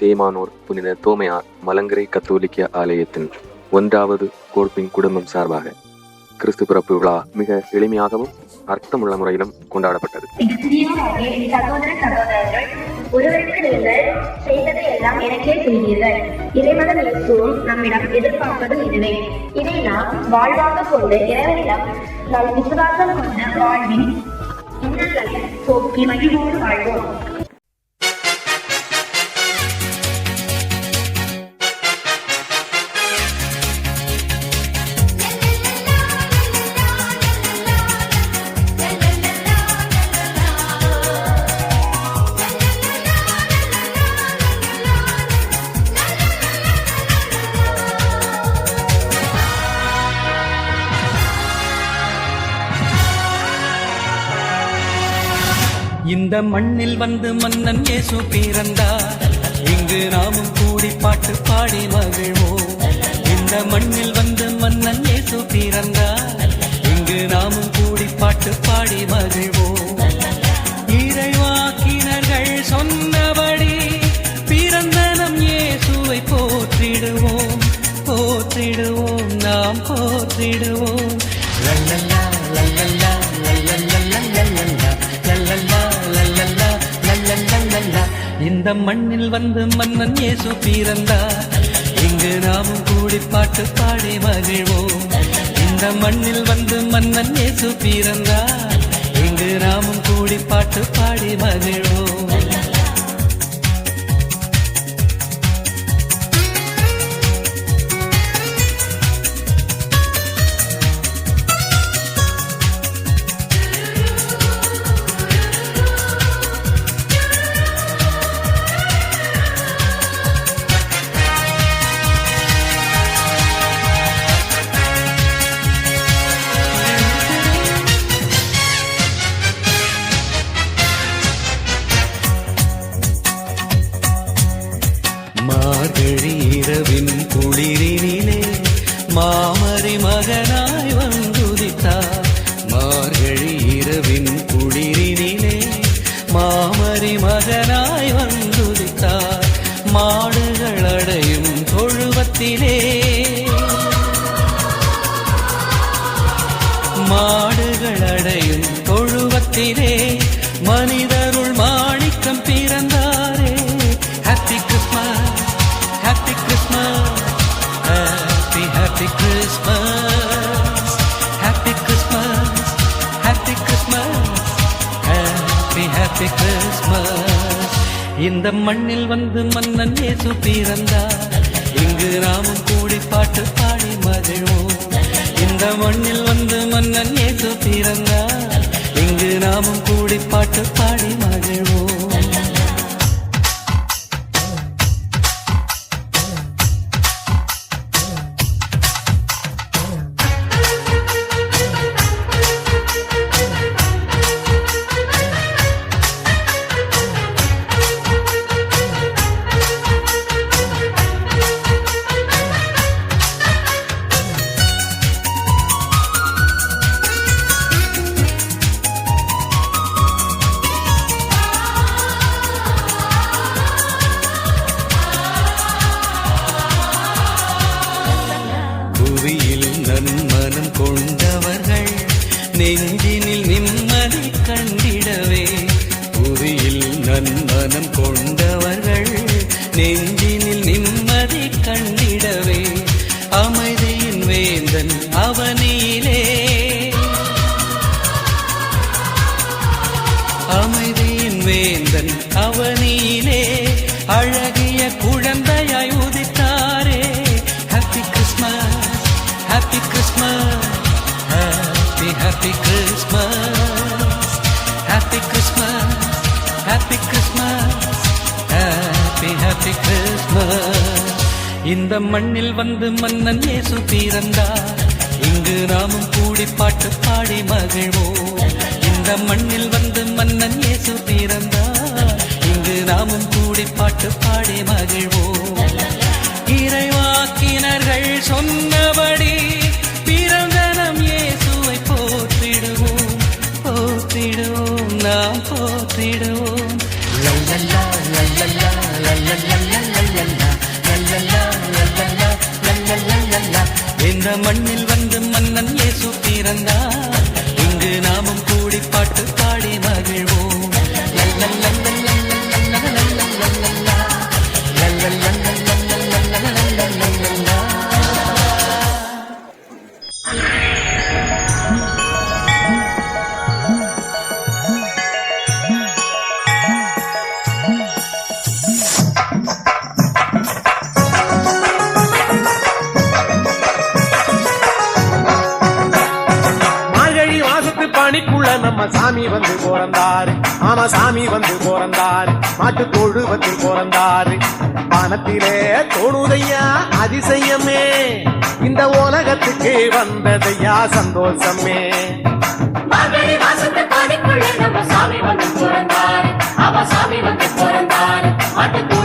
தேமானூர் புனித தோமையார் மலங்கரை கத்தோலிக்க ஆலயத்தின் ஒன்றாவது கோர்ப்பின் குடும்பம் சார்பாக கிறிஸ்து பிறப்பு விழா மிக எளிமையாகவும் அர்த்தமுள்ள முறையிலும் கொண்டாடப்பட்டது. சகோதர சகோதரர்கள் ஒருவருக்கு நீங்கள் செய்ததை எல்லாம் எனக்கே செய்தீர்கள் இறைமகன் இயேசுவும் நம்மிடம் எதிர்பார்ப்பதும் இதுவே. இதை நாம் வாழ்வாக கொண்டு இறைவனிடம் நம் விசுவாசம் கொண்ட வாழ்வின் போக்கி மகிழ்வோடு வாழ்வோம். இந்த மண்ணில் வந்து மன்னன் இயேசு பிறந்தார். இங்கு நாமும் கூடி பாட்டு பாடி மகிழ்வோம். இந்த மண்ணில் வந்து மன்னன் இயேசு பிறந்தார். இங்கு நாமும் கூடி பாட்டு பாடி மகிழ்வோம். இறைவாக்கினர்கள் சொன்னபடி பிறந்த நம் இயேசுவை போற்றிடுவோம். போற்றிடுவோம் நாம் போற்றிடுவோம். இந்த மண்ணில் வந்து மன்னன் இயேசு பிறந்தார். இங்கு நாமும் கூடி பாட்டு பாடி மகிழ்வோம். இந்த மண்ணில் வந்து மன்னன் இயேசு பிறந்தார். இங்கு நாமும் கூடி பாட்டு பாடி மகிழ்வோம். மகனாய் வந்துதித்தார் மாடுகள் அடையும் தொழுவத்திலே. மாடுகள் அடையும் தொழுவத்திலே. மனிதருள் மாணிக்கம் பிறந்தாரே. Happy Christmas happy Christmas happy happy Christmas happy Christmas happy Christmas happy happy Christmas இந்த மண்ணில் வந்து மன்னன் இயேசு பிறந்தார். இங்கு நாமும் கூடி பாட்டு பாடி மகிழ்வோம். இந்த மண்ணில் வந்து மன்னன் இயேசு பிறந்தார். இங்கு நாமும் கூடி பாட்டு பாடி மகிழ்வோம். கொண்டவர்கள் நெஞ்சினில் நிம்மதி கண்டிடவே. புவியில் நன்மனம் கொண்டவர்கள் நெஞ்சினில் நிம்மதி கண்டிடவே. அமைதியின் வேந்தன் அவனிலே. அமைதியின் வேந்தன் அவனிலே. அழகிய குழு happy happy Christmas happy Christmas happy Christmas happy happy இந்த மண்ணில் வந்து மன்னன் இயேசு பிறந்தார். இங்கு நாமும் கூடி பாட்டு பாடி மகிழ்வோம். இந்த மண்ணில் வந்து மன்னன் இயேசு பிறந்தார். இங்கு நாமும் கூடி பாட்டு பாடி மகிழ்வோம். இறைவாக்கினர்கள் சொன்னபடி போற்றிடுவோம் நாம் போற்றிடுவோம். லல்லல்லா லல்லல்லா லல்லல்லா லல்லல்லா லல்லல்லா லல்லல்லா லல்லல்லா லல்லா இந்த மண்ணில் வந்து மன்னன் இயேசு பிறந்தார் இங்கு நாமும் கூடி பாட்டு சாமி வந்து பிறந்தார் மாட்டு தொழுவத்தில் பிறந்தார். வானத்திலே தோணுதையா அதிசயமே. இந்த உலகத்துக்கு வந்ததையா சந்தோஷமே. சாமி வந்து பிறந்தார். அவ சாமி வந்து பிறந்தார். மாட்டு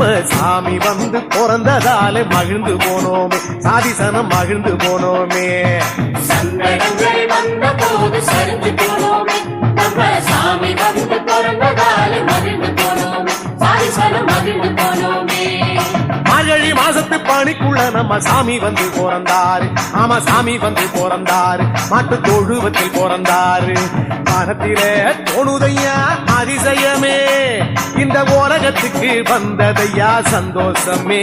நம்ம சாமி வந்து பிறந்ததால மகிழ்ந்து போனோமே. சாதிசனம் மகிழ்ந்து போனோமே. சங்கடங்கள் மாசத்து நம்ம சாமி வந்து பிறந்தாரு. ஆமா சாமி வந்து பிறந்தாரு. மாட்டு தொழுவத்தில் பிறந்தாரு. மனத்திலே தோணுதையா அதிசயமே. இந்த உலகத்துக்கு வந்ததையா சந்தோஷமே.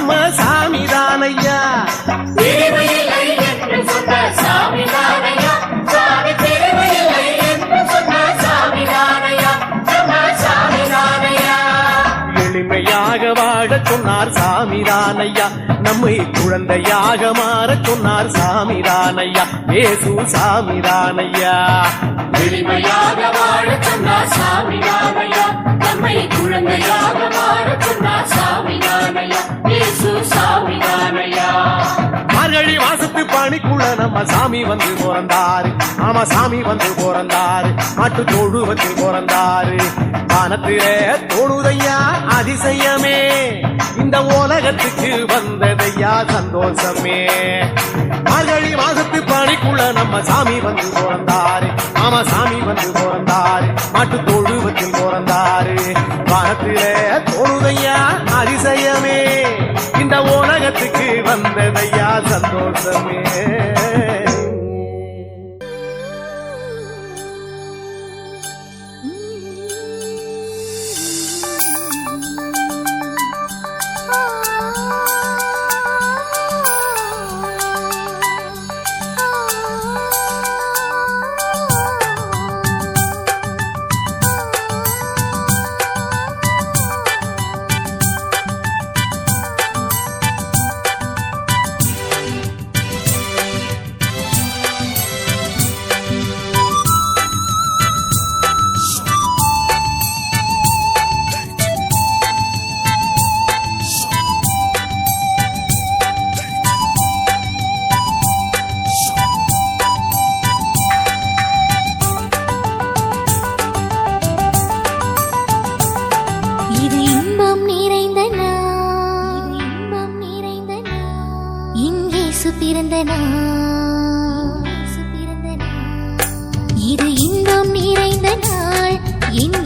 நம்ம சாமிதானையா பிரிவு இல்லை என்று சொன்ன சாமி தானையா சாமி பிரிவு இல்லை என்று சாமி தானையா நம்ம சாமி தானையா எளிமையாக வாழச் சொன்னார் சாமிதானையா நம்மை குழந்தையாக மாறச் சொன்னார் சாமிதானையா ஏசு சாமிதானையா எளிமையாக வாழ சொன்னார் சாமி தானையா நம்மை குழந்தையாக மாற சொன்னார் சாமி மார்கழி மாசத்து பணிக்குள்ள நம்ம சாமி வந்து பிறந்தாரு. ஆமா சாமி வந்து பிறந்தாரு. மாட்டு தொழுவத்தில் பிறந்தாரு. வானத்திலே தோணுதையா அதிசயமே. இந்த உலகத்துக்கு வந்ததையா சந்தோஷமே. மார்கழி மாசத்து பணிக்குள்ள நம்ம சாமி வந்து பிறந்தாரு. ஆமா சாமி வந்து பிறந்தாரு. மாட்டு தோடு சந்தோஷமே இயேசு பிறந்தனா இது இன்னும் நிறைந்த நாள். என்